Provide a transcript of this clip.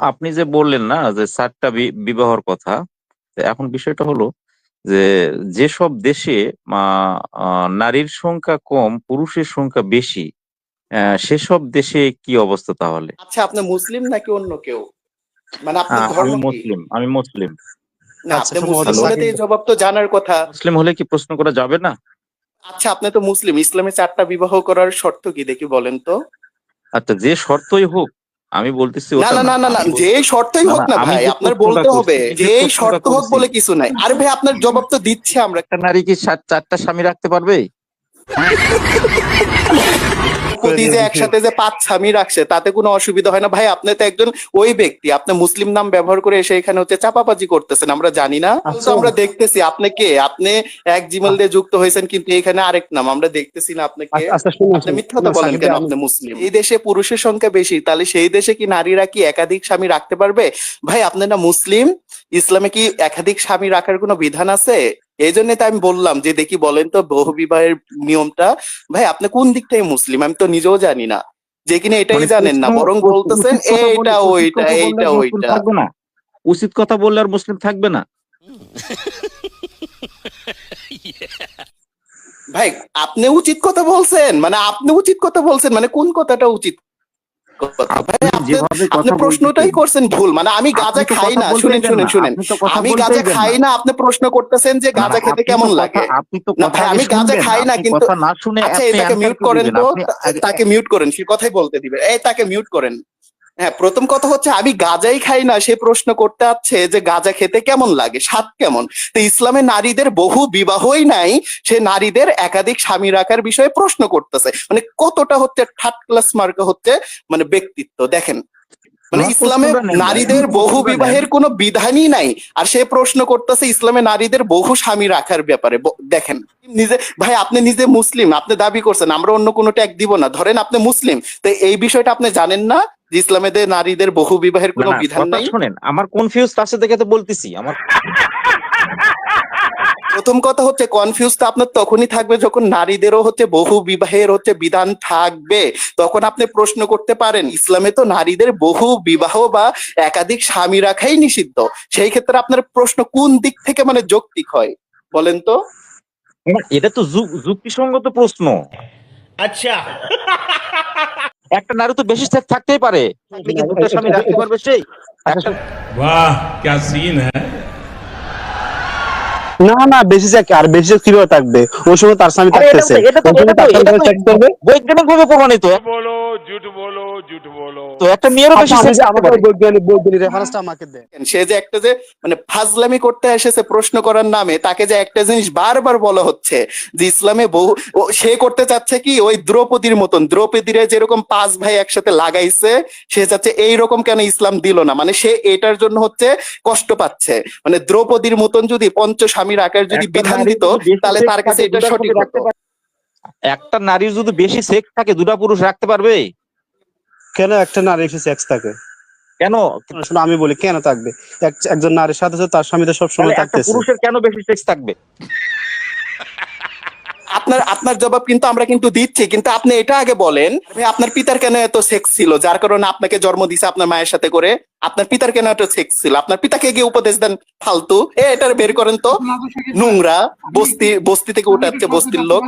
আপনি যে বললেন না যে চারটা বি- বিবাহর কথা এখন বিষয়টা হলো যে যেসব দেশে আহ, আহ, নারীর সংখ্যা কম পুরুষের সংখ্যা বেশি আহ, সেসব দেশে কি অবস্থা তাহলে? আচ্ছা আপনি মুসলিম নাকি অন্য কেউ? মানে ধর্ম আমি মুসলিম আমি মুসলিম। আচ্ছা, আপনি এই জবাব তো জানার কথা। মুসলিম হলে কি প্রশ্ন করা যাবে না? আচ্ছা আপনি তো মুসলিম ইসলামে চারটা বিবাহ করার শর্ত কি দেখি বলেন তো। আচ্ছা যে শর্তই হোক আমি বলতেছি না না না। না না যে শর্তই না, হোক না, ভাই আপনার বলতে হবে যে শর্ত হোক বলে কিছু নাই। আরে ভাই আপনার জবাব তো দিচ্ছি আমরা। একটা নারী কি চারটা স্বামী রাখতে পারবে? যে একসাথে যে পাঁচ স্বামী রাখছে তাতে কোনো অসুবিধা হয় না। ভাই আপনি তো একজন ওই ব্যক্তি। আপনি মুসলিম নাম ব্যবহার করে এসে এখানে হচ্ছে চাপাবাজি করতেছেন আমরা জানি না। তো আমরা দেখতেছি আপনি কে? আপনি এক জিমেল দিয়ে যুক্ত হয়েছেন কিন্তু এখানে আরেক নাম আমরা দেখতেছি না আপনাকে আচ্ছা আপনি মিথ্যা কথা বলেন কেন আপনি মুসলিম? এই দেশে পুরুষের সংখ্যা বেশি তাহলে সেই দেশে কি নারীরা কি একাধিক স্বামী রাখতে পারবে? ভাই আপনি না মুসলিম? ইসলামে কি একাধিক স্বামী রাখার কোনো বিধান আছে? এই জন্য তো আমি বললাম যে দেখি বলেন তো বহু বিবাহের নিয়মটা ভাই আপনি কোন দিক থেকে মুসলিম? আমি তো নিজেও জানি না। যে কিনা এটাই মানে জানেন না বরং বলতেছেন এইটা ওইটা এইটা ওইটা থাকবে না। উচিত কথা বললে আর মুসলিম থাকবে না। ভাই আপনি উচিত কথা বলছেন মানে আপনি উচিত কথা বলছেন মানে কোন কথাটা উচিত? আপনি প্রশ্নটাই করছেন ভুল মানে আমি গাঁজা খাই না শুনেন শুনেন শুনেন। আমি গাঁজা খাই না। আপনি প্রশ্ন করতেছেন যে গাঁজা খেতে কেমন লাগে? না ভাই, আমি গাঁজা খাই না, কিন্তু- আচ্ছা এটাকে মিউট করেন তো। তাকে মিউট করেন সে কথাই বলতে দিবে। এই তাকে মিউট করেন। হ্যাঁ প্রথম কথা হচ্ছে আমি গাজাই খাই না সে প্রশ্ন করতে আছে যে গাজা খেতে কেমন লাগে স্বাদ কেমন? তো ইসলামে নারীদের বহু বিবাহই নাই সে নারীদের একাধিক স্বামী রাখার বিষয়ে প্রশ্ন করতেছে। মানে কতটা হচ্ছে থার্ড ক্লাস মার্কা হচ্ছে মানে ব্যক্তিত্ব দেখেন। মানে ইসলামে নারীদের বহু বিবাহের কোনো বিধানই নাই আর সে প্রশ্ন করতেছে ইসলামে নারীদের বহু স্বামী রাখার ব্যাপারে দেখেন। নিজে ভাই আপনি নিজে মুসলিম আপনি দাবি করছেন আমরা অন্য কোনো ট্যাগ দিব না ধরেন আপনি মুসলিম তো এই বিষয়টা আপনি জানেন না ইসলামে নারীদের বহু বিবাহের কোনো বিধান নাই? শুনেন আমার কনফিউজ আছে দেখে তো বলতেছি আমার প্রথম কথা হচ্ছে কনফিউজ তো আপনার তখনই থাকবে যখন নারীদেরও হচ্ছে বহু বিবাহের হচ্ছে বিধান থাকবে। তখন আপনি প্রশ্ন করতে পারেন ইসলামে তো নারীদের বহু বিবাহ বা একাধিক স্বামী রাখাই নিষিদ্ধ। সেই ক্ষেত্রে আপনার প্রশ্ন কোন দিক থেকে মানে যৌক্তিক হয়? বলেন তো। এটা তো যুক্তিসঙ্গত প্রশ্ন। আচ্ছা। একটা নারী তো বেশি সেক্স থাকতেই পারে। কিন্তু দুটো স্বামী রাখতে পারবে সেই। বাহ ক্যা সিন হ্যাঁ। না না বেশি আর বেশি কীভাবে থাকবে? তার স্বামী থাকতেছে। বৈজ্ঞানিক ভাবে প্রমাণিত। বলো জুট বলো জুট বলো। তো একটা আচ্ছা, বেশি আমাকে বৈজ্ঞানিক বৈজ্ঞানিক রেফারেন্সটা আমাকে দে। সে যে একটা যে মানে ফাজলামি করতে এসেছে প্রশ্ন করার নামে তাকে যে একটা জিনিস বারবার বলা হচ্ছে যে ইসলামে বহু সে করতে চাচ্ছে কি ওই দ্রৌপদীর মতন। দ্রৌপদীরে যেরকম পাঁচ ভাই একসাথে লাগাইছে সে চাচ্ছে এইরকম কেন ইসলাম দিল না? মানে সে এটার জন্য হচ্ছে কষ্ট পাচ্ছে। মানে দ্রৌপদীর মতন যদি পঞ্চ স্বামীর আকার যদি একটা বিধান দিত তাহলে তার কাছে এটা সঠিক রাখতে হতো পারে। একটা নারীর যদি বেশি সেক্স থাকে দুটা পুরুষ রাখতে পারবে? কেন একটা নারীর বেশি সেক্স থাকে? কেন? শোনো আমি বলি কেন থাকবে? একজন নারীর সাথে সাথে তার স্বামীদের সব সবসময় থাকতেছে। পুরুষের কেন বেশি সেক্স থাকবে? আপনার আপনার জবাব কিন্তু আমরা কিন্তু দিচ্ছি কিন্তু আপনি এটা আগে বলেন। আপনার পিতার কেন এত সেক্স ছিল? যার কারণে আপনাকে জন্ম দিছে আপনার মায়ের সাথে করে। আপনার পিতার কেন এত সেক্স ছিল? আপনার পিতাকে গিয়ে উপদেশ দেন ফালতু। এ এটার বের করেন তো। নোংরা বস্তি বস্তি থেকে উঠাচ্ছে বস্তির লোক।